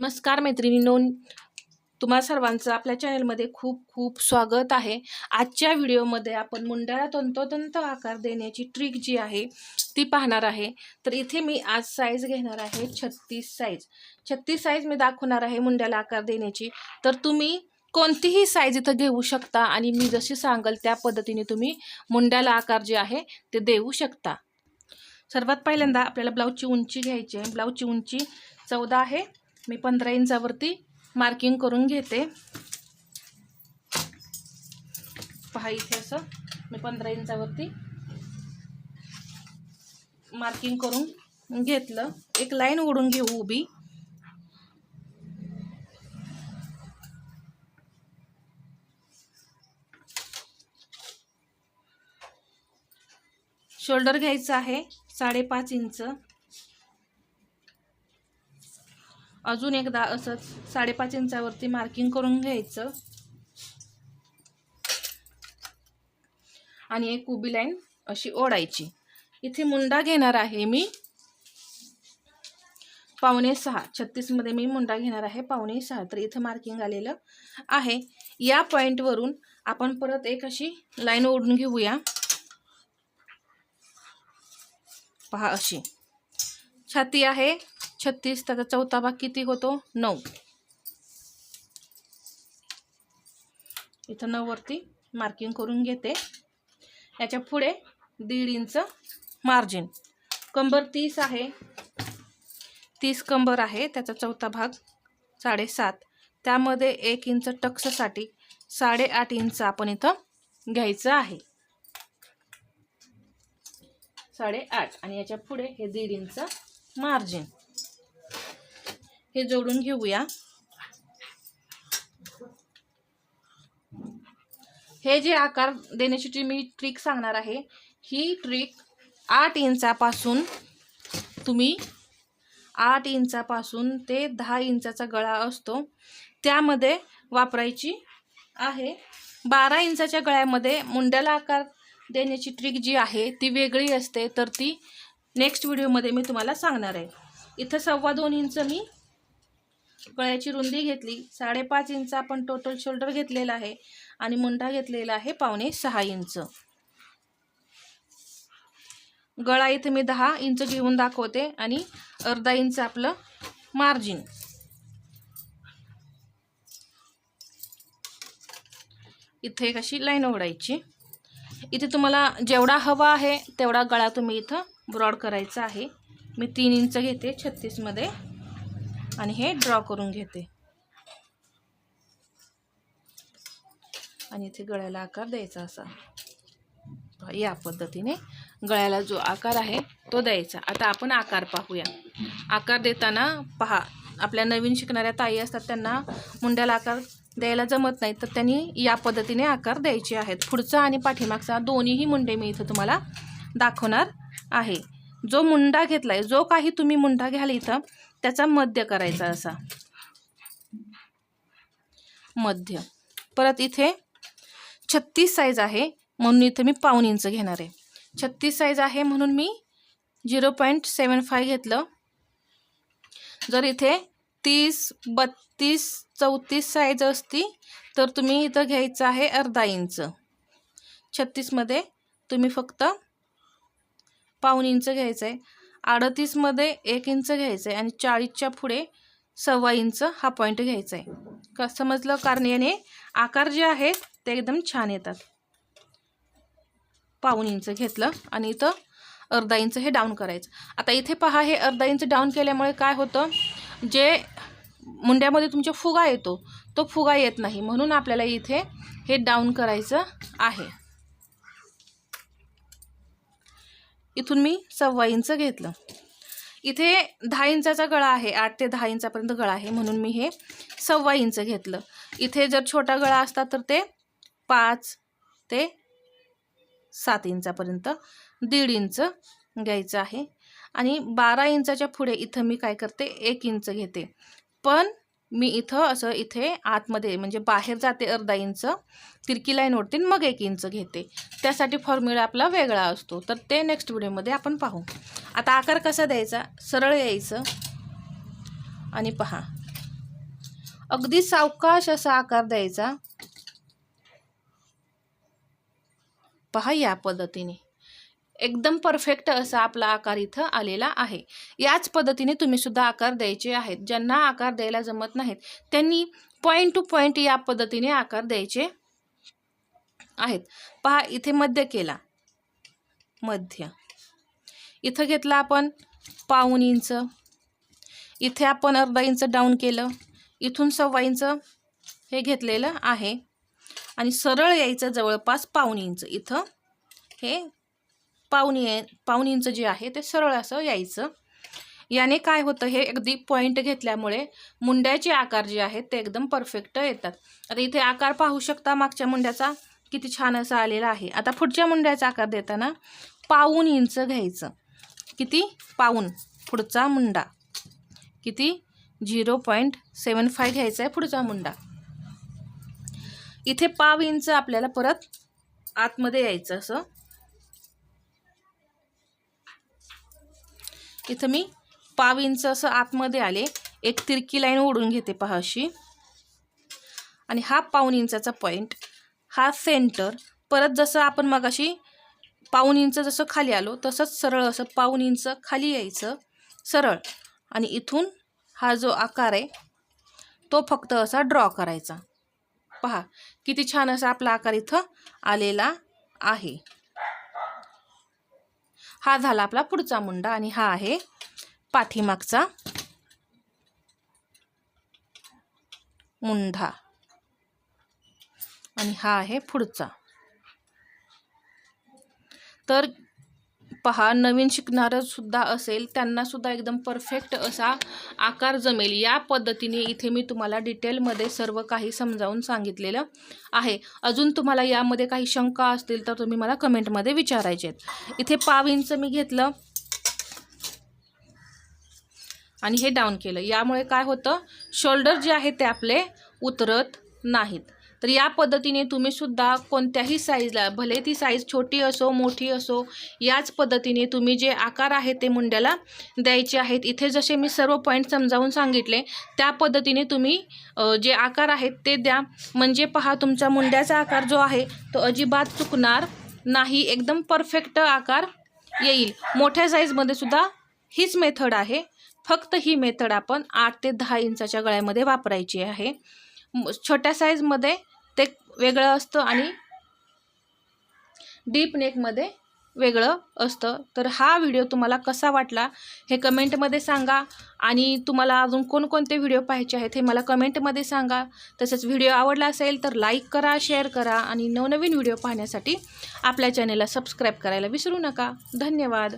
नमस्कार मैत्रिणींनो. तुम्हा सर्वांचं आपल्या चॅनलमध्ये खूप खूप स्वागत आहे. आजच्या व्हिडिओमध्ये आपण मुंड्याला तंतोतंत आकार देण्याची ट्रिक जी आहे ती पाहणार आहे. तर इथे मी आज साईज घेणार आहे छत्तीस साईज छत्तीस साईज मी दाखवणार आहे मुंड्याला आकार देण्याची. तर तुम्ही कोणतीही साईज इथं घेऊ शकता आणि मी जशी सांगल त्या पद्धतीने तुम्ही मुंड्याला आकार जे आहे ते देऊ शकता. सर्वात पहिल्यांदा आपल्याला ब्लाऊजची उंची घ्यायची आहे. ब्लाऊजची उंची चौदा आहे. मी पंधरा इंचावरती मार्किंग करून घेते. पहा इथे असं मी पंधरा इंचावरती मार्किंग करून घेतलं. एक लाईन ओढून घेऊ उभी. शोल्डर घ्यायचं आहे साडेपाच इंच. अजून एकदा असंच साडेपाच इंचावरती मार्किंग करून घ्यायचं. आणि एक उभी लाईन अशी ओढायची. इथे मुंडा घेणार आहे मी. पावणे सहा. छत्तीसमध्ये मी मुंडा घेणार आहे पावणे सहा. तर इथं मार्किंग आलेलं आहे. या पॉईंटवरून आपण परत एक अशी लाईन ओढून घेऊया. पहा अशी. छाती आहे. छत्तीस त्याचा चौथा भाग किती होतो? नऊ. इथं नऊवरती मार्किंग करून घेते. याच्यापुढे दीड इंच मार्जिन कंबर तीस आहे. तीस कंबर आहे त्याचा चौथा भाग साडेसात. त्यामध्ये एक इंच टक्ससाठी साडेआठ इंच आपण इथं घ्यायचं आहे. साडेआठ. आणि याच्यापुढे हे दीड इंच मार्जिन हे जोडून घेऊया. हे जे आकार देण्याची जी मी ट्रिक सांगणार आहे ही ट्रिक आठ इंचापासून तुम्ही आठ इंचापासून ते दहा इंचाचा गळा असतो त्यामध्ये वापरायची आहे. बारा इंचाच्या गळ्यामध्ये मुंड्याला आकार देण्याची ट्रिक जी आहे ती वेगळी असते तर ती नेक्स्ट व्हिडिओमध्ये मी तुम्हाला सांगणार आहे. इथं सव्वा दोन इंच मी गळ्याची रुंदी घेतली साडेपाच इंच आपण टोटल शोल्डर घेतलेला आहे आणि मुंडा घेतलेला आहे पावणे सहा इंच. गळा इथे मी दहा इंच घेऊन दाखवते आणि अर्धा इंच आपलं मार्जिन इथे एक अशी लाईन ओढायची इथे तुम्हाला जेवढा हवा आहे तेवढा गळा तुम्ही इथं ब्रॉड करायचा आहे. मी तीन इंच घेते छत्तीसमध्ये. आणि हे ड्रॉ करून घेते. आणि इथे गळ्याला आकार द्यायचा असा. या पद्धतीने गळ्याला जो आकार आहे तो द्यायचा. आता आपण आकार पाहूया. आकार देताना पहा आपल्या नवीन शिकणाऱ्या ताई असतात त्यांना मुंड्याला आकार द्यायला जमत नाही तर त्यांनी या पद्धतीने आकार द्यायचे आहेत. पुढचा आणि पाठीमागचा दोन्हीही मुंडे मी इथं तुम्हाला दाखवणार आहे. जो मुंडा घेतला आहे जो काही तुम्ही मुंडा घ्याल इथं त्याचा मध्य करायचा असा. मध्य. परत इथे छत्तीस साईज आहे म्हणून इथे मी पाऊन इंच घेणार आहे. छत्तीस साईज आहे म्हणून मी झिरो पॉईंट सेवन फाय घेतलं. जर इथे तीस बत्तीस चौतीस साईज असती तर तुम्ही इथं घ्यायचं आहे अर्धा इंच छत्तीसमध्ये तुम्ही फक्त पाऊन इंच घ्यायचं आहे अडतीसमध्ये एक इंच घ्यायचं आहे आणि चाळीसच्या पुढे सव्वा इंच हा पॉईंट घ्यायचा आहे का समजलं? कारण याने आकार जे आहेत ते एकदम छान येतात. पाऊन इंच घेतलं आणि इथं अर्धा इंच हे डाऊन करायचं. आता इथे पहा हे अर्धा इंच डाऊन केल्यामुळे काय होतं? जे मुंड्यामध्ये तुमच्या फुगा येतो तो फुगा येत नाही. म्हणून आपल्याला इथे हे डाऊन करायचं आहे. इथून मी सव्वा इंच घेतलं. इथे दहा इंचाचा गळा आहे आठ ते दहा इंचापर्यंत गळा आहे म्हणून मी हे सव्वा इंच घेतलं. इथे जर छोटा गळा असता तर ते पाच ते सात इंचापर्यंत दीड इंच घ्यायचं आहे. आणि बारा इंचाच्या पुढे इथं मी काय करते एक इंच घेते. पण मी इथं असं इथे आतमध्ये म्हणजे बाहेर जाते अर्धा इंच तिरकी लाईन ओढते मग एक इंच घेते. त्यासाठी फॉर्म्युला आपला वेगळा असतो. तर ते नेक्स्ट व्हिडिओमध्ये आपण पाहू. आता आकार कसा द्यायचा? सरळ यायचं. आणि पहा. अगदी सावकाश असा आकार द्यायचा. पहा या पद्धतीने. एकदम परफेक्ट असा आपला आकार इथं आलेला आहे. याच पद्धतीने तुम्ही सुद्धा आकार द्यायचे आहेत. ज्यांना आकार द्यायला जमत नाहीत त्यांनी पॉईंट टू पॉईंट या पद्धतीने आकार द्यायचे आहेत. पहा इथे मध्य केला. मध्य. इथं घेतला आपण पाऊन इंच. इथे आपण अर्धा इंच डाऊन केलं. इथून सव्वा इंच हे घेतलेलं आहे. आणि सरळ यायचं जवळपास पाऊन इंच. इथं हे पाऊन ये इंच जे आहे ते सरळ असं यायचं. याने काय होतं हे अगदी पॉईंट घेतल्यामुळे मुंड्याचे आकार जे आहेत ते एकदम परफेक्ट येतात. आता इथे आकार पाहू शकता मागच्या मुंड्याचा किती छान असा आलेला आहे. आता पुढच्या मुंड्याचा आकार देताना पाऊन इंच घ्यायचं. किती? पाऊन पुढचा मुंडा. किती? झिरो पॉईंट सेवन फाय घ्यायचा आहे पुढचा मुंडा. इथे पाव इंच आपल्याला परत आतमध्ये यायचं असं. इथं मी पाव इंच असं आतमध्ये आले. एक तिरकी लाईन ओढून घेते पहा अशी. आणि हा पाऊन इंचाचा पॉईंट. हा सेंटर. परत जसं आपण मगाशी पाऊन इंच जसं खाली आलो तसंच सरळ असं पाऊन इंच खाली यायचं. सरळ. आणि इथून हा जो आकार आहे तो फक्त असा ड्रॉ करायचा. पहा किती छान असा आपला आकार इथं आलेला आहे. हा झाला आपला पुढचा मुंडा आणि हा आहे पाठीमागचा मुंढा. आणि हा आहे पुढचा. तर पहा नवीन शिकणारं सुद्धा असेल त्यांना सुद्धा एकदम परफेक्ट असा आकार जमेल. या पद्धतीने इथे मी तुम्हाला डिटेलमध्ये सर्व काही समजावून सांगितलेलं आहे. अजून तुम्हाला यामध्ये काही शंका असतील तर तुम्ही मला कमेंटमध्ये विचारायचे आहेत. इथे पाव इंच मी घेतलं आणि हे डाऊन केलं. यामुळे काय होतं? शोल्डर जे आहे ते आपले उतरत नाहीत. तर या पद्धतीने तुम्ही सुद्धा कोणत्याही साईजला भले ती साईज छोटी असो मोठी असो याच पद्धतीने तुम्ही जे आकार आहे ते मुंड्याला द्यायचे आहेत. इथे जसे मी सर्व पॉईंट समजावून सांगितले त्या पद्धतीने तुम्ही जे आकार आहेत ते द्या. म्हणजे पहा तुमचा मुंड्याचा आकार जो आहे तो अजिबात चुकणार नाही. एकदम परफेक्ट आकार येईल. मोठ्या साईजमध्ये सुद्धा हीच मेथड आहे. फक्त ही मेथड आपण आठ ते दहा इंचाच्या गळ्यामध्ये वापरायची आहे. छोट्या साईजमध्ये ते वेगळं असतं आणि डीप नेकमध्ये वेगळं असतं. तर हा व्हिडिओ तुम्हाला कसा वाटला हे कमेंटमध्ये सांगा. आणि तुम्हाला अजून कोणकोणते व्हिडिओ पाहायचे आहेत हे मला कमेंटमध्ये सांगा. तसेच व्हिडिओ आवडला असेल तर लाईक करा शेअर करा आणि नवनवीन व्हिडिओ पाहण्यासाठी आपल्या चॅनेलला सबस्क्राईब करायला विसरू नका. धन्यवाद.